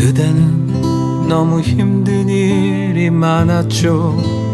그대는 너무 힘든 일이 많았죠